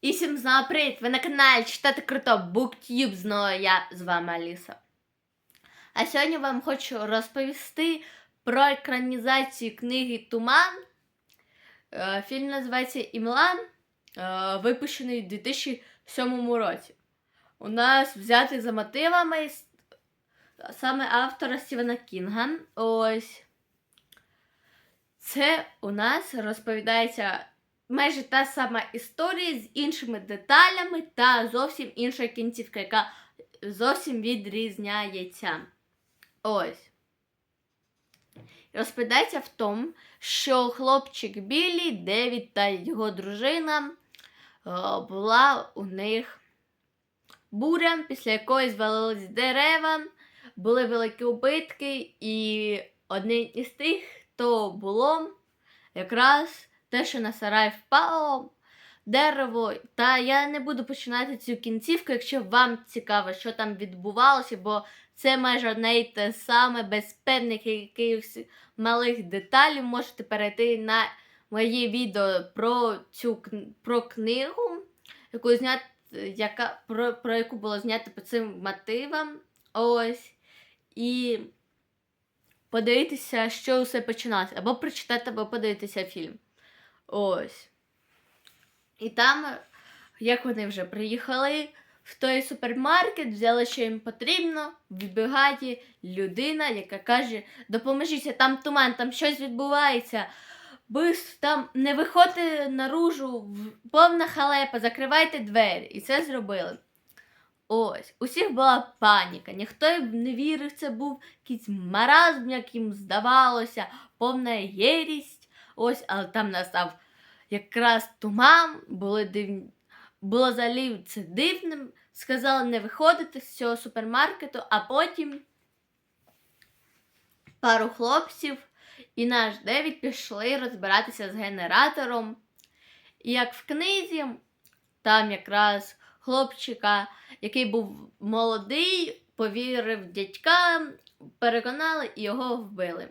І всім знову привіт! Ви на каналі Читати Круто BookTube, знову я з вами Аліса. А сьогодні вам хочу розповісти про екранізацію книги Туман. Е, Фільм називається Імлан, е, випущений у 2007 році. У нас взятий за мотивами саме автора Стівена Кінга. Ось. Це у нас розповідається майже та сама історія з іншими деталями та зовсім інша кінцівка, яка зовсім відрізняється. Ось. Розповідається в тому, що хлопчик Білі, Девід та його дружина е, була у них буря, після якої звалились дерева, були великі убитки, і одним із тих, хто було, якраз те, що на сарай впало дерево. Та я не буду починати цю кінцівку, якщо вам цікаво, що там відбувалося, бо це майже одне і те саме, без певних якихось малих деталей. Можете перейти на моє відео про цю про книгу, яку знят, яка, про, про яку було знято по цим мотивам. Ось. І подивитися, що все починалося. Або прочитати, або подивитися фільм. Ось. І там, як вони вже приїхали в той супермаркет, взяли, що їм потрібно, вибігає людина, яка каже: допоможіться, там туман, там щось відбувається. Бис, там не виходьте наружу, повна халепа, закривайте двері. І це зробили. Ось, усіх була паніка, ніхто не вірив, це був якийсь маразм, як їм здавалося, повна єрість. Ось, але там настав якраз туман, були дивні. Було взагалі це дивним. Сказали не виходити з цього супермаркету, а потім пару хлопців і наш Девід пішли розбиратися з генератором. І як в книзі, там якраз хлопчика, який був молодий, повірив дядькам, переконали і його вбили.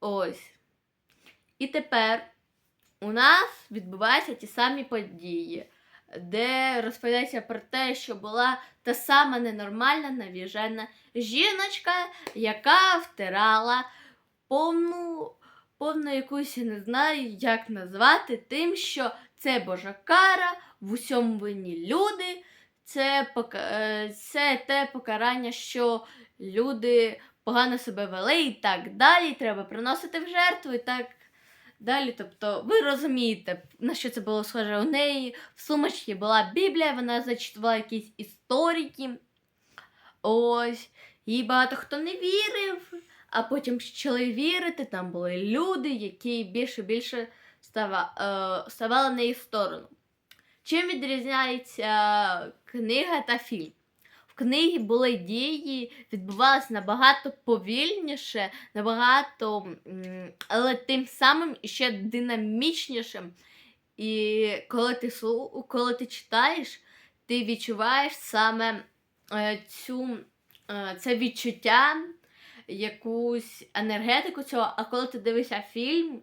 Ось. І тепер у нас відбуваються ті самі події, де розповідається про те, що була та сама ненормальна навіжена жіночка, яка втирала повну, повну якусь, я не знаю, як назвати, тим, що це Божа кара, в усьому винні люди, це, е, це те покарання, що люди погано себе вели і так далі, треба приносити в жертву і так далі. Тобто, ви розумієте, на що це було схоже. У неї в сумочці була Біблія, вона зачитувала якісь історики. Ось. Їй багато хто не вірив, а потім почали вірити. Там були люди, які більше і більше е, ставали на її сторону. Чим відрізняється книга та фільм? В книгі були дії, відбувалися набагато повільніше, набагато, але тим самим ще динамічнішим. І коли ти, коли ти читаєш, ти відчуваєш саме е, цю, е, це відчуття, якусь енергетику цього, а коли ти дивишся фільм,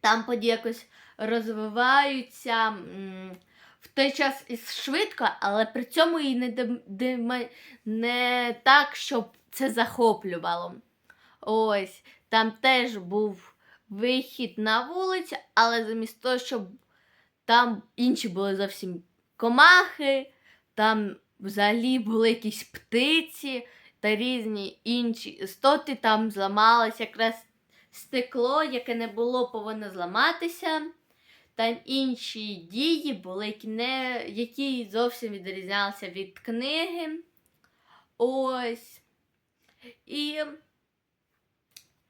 там події якось розвиваються в той час швидко, але при цьому і не, дем- не так, щоб це захоплювало. Ось, там теж був вихід на вулицю, але замість того, щоб там інші були зовсім комахи, там взагалі були якісь птиці та різні інші істоти, там зламалось якраз стекло, яке не було повинно зламатися. Там інші дії були, не, які зовсім відрізнялися від книги. Ось. І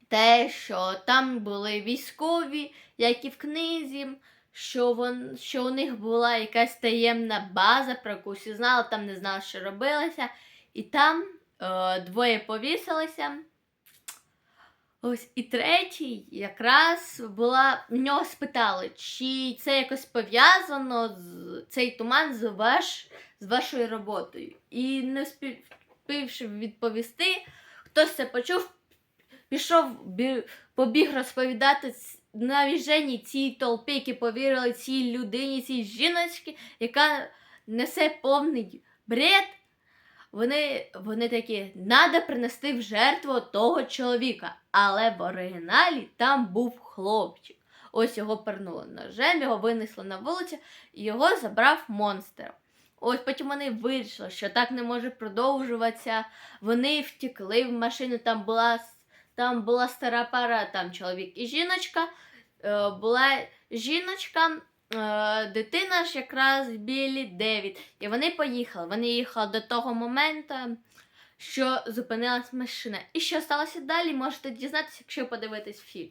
те, що там були військові, як і в книзі, що, вон, що у них була якась таємна база, про яку всі знали, там не знали, що робилося. І там е, двоє повісилися. Ось і третій якраз була в нього спитали, чи це якось пов'язано з цей туман з, ваш, з вашою роботою. І не встигши відповісти, хтось це почув, пішов, бі- побіг розповідати навіженій цій толпі, які повірили цій людині, цій жіночці, яка несе повний бред. Вони, вони такі, треба принести в жертву того чоловіка. Але в оригіналі там був хлопчик. Ось його пернули ножем, його винесли на вулицю, і його забрав монстр. Ось потім вони вирішили, що так не може продовжуватися. Вони втекли в машину, там була, там була стара пара, там чоловік і жіночка. Е, була жіночка, дитина ж якраз білі Девід. І вони поїхали. Вони їхали до того моменту, що зупинилась машина. І що сталося далі, можете дізнатися, якщо подивитись фільм.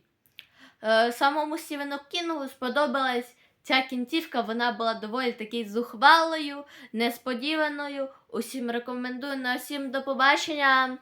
Е, самому Стівену Кінгу сподобалась ця кінцівка, вона була доволі таки зухвалою, несподіваною. Усім рекомендую на всім до побачення.